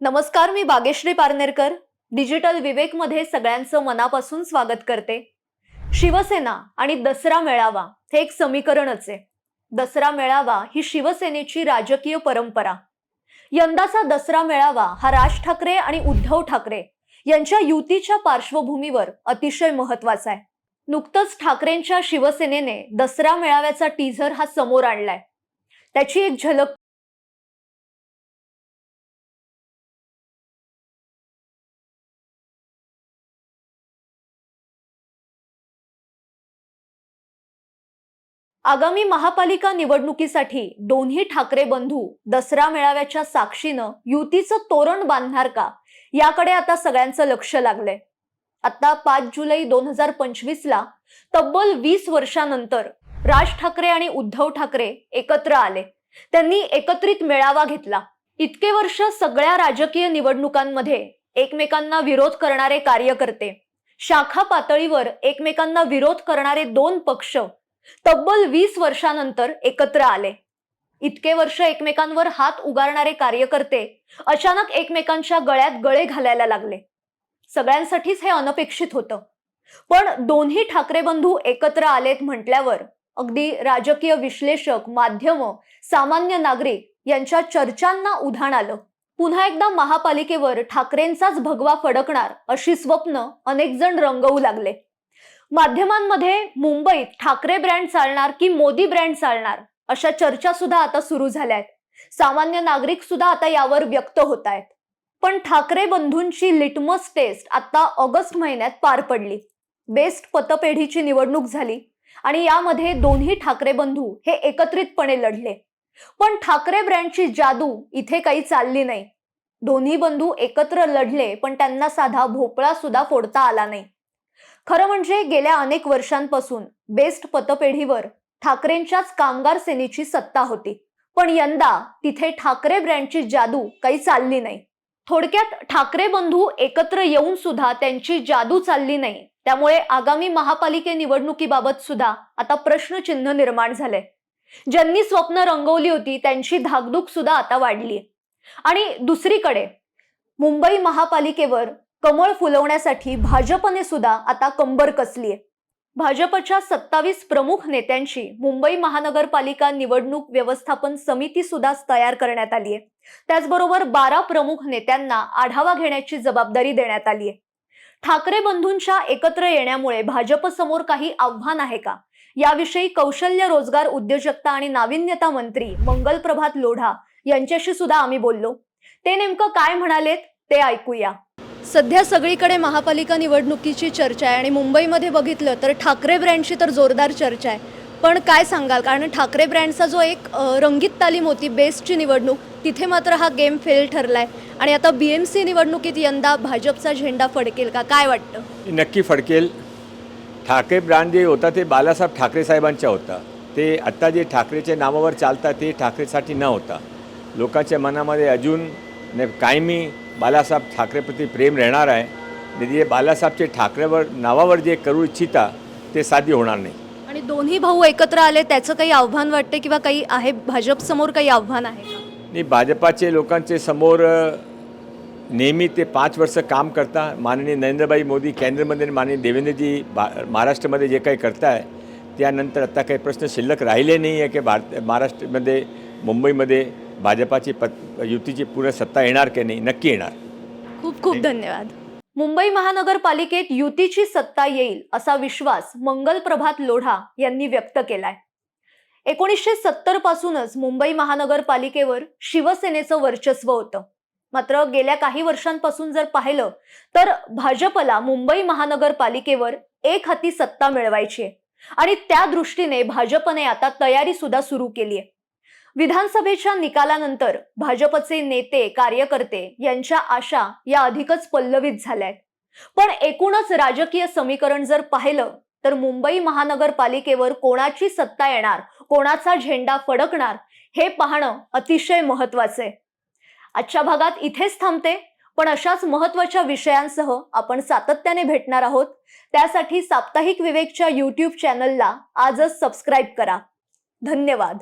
नमस्कार मी बागेश्री पारनेरकर. डिजिटल विवेकमध्ये सगळ्यांचं मनापासून स्वागत करते. शिवसेना आणि दसरा मेळावा हे एक समीकरणच आहे. दसरा मेळावा ही शिवसेनेची राजकीय परंपरा. यंदाचा दसरा मेळावा हा राज ठाकरे आणि उद्धव ठाकरे यांच्या युतीच्या पार्श्वभूमीवर अतिशय महत्त्वाचा आहे. नुकतंच ठाकरेंच्या शिवसेनेने दसरा मेळाव्याचा टीझर हा समोर आणलाय. त्याची एक झलक आगामी महापालिका निवडणुकीसाठी दोन्ही ठाकरे बंधू दसरा मेळाव्याच्या साक्षीनं युतीचं तोरण बांधणार का? याकडे आता सगळ्यांचं लक्ष लागलंय. आता पाच जुलै दोन हजार पंचवीस ला तब्बल वीस वर्षानंतर राज ठाकरे आणि उद्धव ठाकरे एकत्र आले. त्यांनी एकत्रित मेळावा घेतला. इतके वर्ष सगळ्या राजकीय निवडणुकांमध्ये एकमेकांना विरोध करणारे कार्यकर्ते शाखा पातळीवर एकमेकांना विरोध करणारे दोन पक्ष तब्बल वीस वर्षानंतर एकत्र आले. इतके वर्ष एकमेकांवर हात उगारणारे कार्यकर्ते अचानक एकमेकांच्या गळ्यात गळे घालायला लागले. सगळ्यांसाठीच हे अनपेक्षित होतं. पण दोन्ही ठाकरे बंधू एकत्र आलेत म्हटल्यावर अगदी राजकीय विश्लेषक माध्यम सामान्य नागरिक यांच्या चर्चांना उधाण आलं. पुन्हा एकदा महापालिकेवर ठाकरेंचाच भगवा फडकणार अशी स्वप्न अनेक जण रंगवू लागले. माध्यमांमध्ये मुंबईत ठाकरे ब्रँड चालणार की मोदी ब्रँड चालणार? अशा चर्चा सुद्धा आता सुरू झाल्या आहेत सामान्य नागरिक सुद्धा आता यावर व्यक्त होत आहेत पण ठाकरे बंधूंची लिटमस टेस्ट आता ऑगस्ट महिन्यात पार पडली. बेस्ट पतपेढीची निवडणूक झाली आणि यामध्ये दोन्ही ठाकरे बंधू हे एकत्रितपणे लढले. पण ठाकरे ब्रँडची जादू इथे काही चालली नाही. दोन्ही बंधू एकत्र लढले पण त्यांना साधा भोपळा सुद्धा फोडता आला नाही. खरं म्हणजे गेल्या अनेक वर्षांपासून बेस्ट पतपेढीवर ठाकरेंच्याच कामगार सेनेची सत्ता होती. पण यंदा तिथे ठाकरे ब्रँडची जादू काही चालली नाही. थोडक्यात ठाकरे बंधू एकत्र येऊन सुद्धा त्यांची जादू चालली नाही. त्यामुळे आगामी महापालिके निवडणुकीबाबत सुद्धा आता प्रश्नचिन्ह निर्माण झालंय. ज्यांनी स्वप्न रंगवली होती त्यांची धाकधूक सुद्धा आता वाढली आणि दुसरीकडे मुंबई महापालिकेवर कमळ फुलवण्यासाठी भाजपने सुद्धा आता कंबर कसली आहे भाजपच्या सत्तावीस प्रमुख नेत्यांची मुंबई महानगरपालिका निवडणूक व्यवस्थापन समिती सुद्धा तयार करण्यात आली आहे त्याचबरोबर बारा प्रमुख नेत्यांना आढावा घेण्याची जबाबदारी देण्यात आली आहे ठाकरे बंधूंच्या एकत्र येण्यामुळे भाजपसमोर काही आव्हान आहे का? याविषयी कौशल्य रोजगार उद्योजकता आणि नाविन्यता मंत्री मंगल प्रभात लोढा यांच्याशी सुद्धा आम्ही बोललो. ते नेमकं काय म्हणालेत ते ऐकूया. सध्या सगळीकडे महापालिका निवडणुकीची चर्चा आहे आणि मुंबईमध्ये बघितलं तर ठाकरे ब्रँडची तर जोरदार चर्चा आहे. पण काय सांगाल? कारण ठाकरे ब्रँडचा जो एक रंगीत तालीम होती बेस्टची निवडणूक तिथे मात्र हा गेम फेल ठरला आहे आणि आता बी एम सी निवडणुकीत यंदा भाजपचा झेंडा फडकेल का? काय वाटतं? नक्की फडकेल. ठाकरे ब्रँड जे होता ते बालासाहेब ठाकरे साहेबांच्या होता. ते आत्ता जे ठाकरेच्या नावावर चालतात ते ठाकरेसाठी न होता. लोकांच्या मनामध्ये अजून ने कायमी बालासाहेब ठाकरेप्रती प्रेम राहणार आहे. आणि जे बालासाहेबचे ठाकरेवर नावावर जे करू इच्छिता ते साध्य होणार नाही. आणि दोन्ही भाऊ एकत्र आले त्याचं काही आव्हान वाटते किंवा काही आहे भाजप समोर काही आव्हान आहे आणि भाजपाचे लोकांचे समोर नेहमी ते पाच वर्ष काम करता. माननीय नरेंद्रभाई मोदी केंद्रमध्ये आणि माननीय देवेंद्रजी बा महाराष्ट्रामध्ये जे काही करताय त्यानंतर आता काही प्रश्न शिल्लक राहिले नाही आहे की भारत महाराष्ट्रामध्ये मुंबईमध्ये भाजपाची पत युतीची पूर्ण सत्ता येणार की नाही नक्की येणार. खूप खूप धन्यवाद. मुंबई महानगरपालिकेत युतीची सत्ता येईल असा विश्वास मंगल प्रभात लोढा यांनी व्यक्त केलाय. एकोणीसशे सत्तर पासूनच मुंबई महानगरपालिकेवर शिवसेनेचं वर्चस्व होतं. मात्र गेल्या काही वर्षांपासून जर पाहिलं तर भाजपला मुंबई महानगरपालिकेवर एक हाती सत्ता मिळवायची आहे. आणि त्या दृष्टीने भाजपने आता तयारी सुद्धा सुरू केली आहे. विधानसभेच्या निकालानंतर भाजपचे नेते कार्यकर्ते यांच्या आशा या अधिकच पल्लवित झाल्या आहेत पण एकूणच राजकीय समीकरण जर पाहिलं तर मुंबई महानगरपालिकेवर कोणाची सत्ता येणार कोणाचा झेंडा फडकणार हे पाहणं अतिशय महत्वाचं आहे. आजच्या भागात इथेच थांबते पण अशाच महत्त्वाच्या विषयांसह आपण सातत्याने भेटणार आहोत. त्यासाठी साप्ताहिक विवेकच्या यूट्यूब चॅनलला आजच सबस्क्राईब करा. धन्यवाद.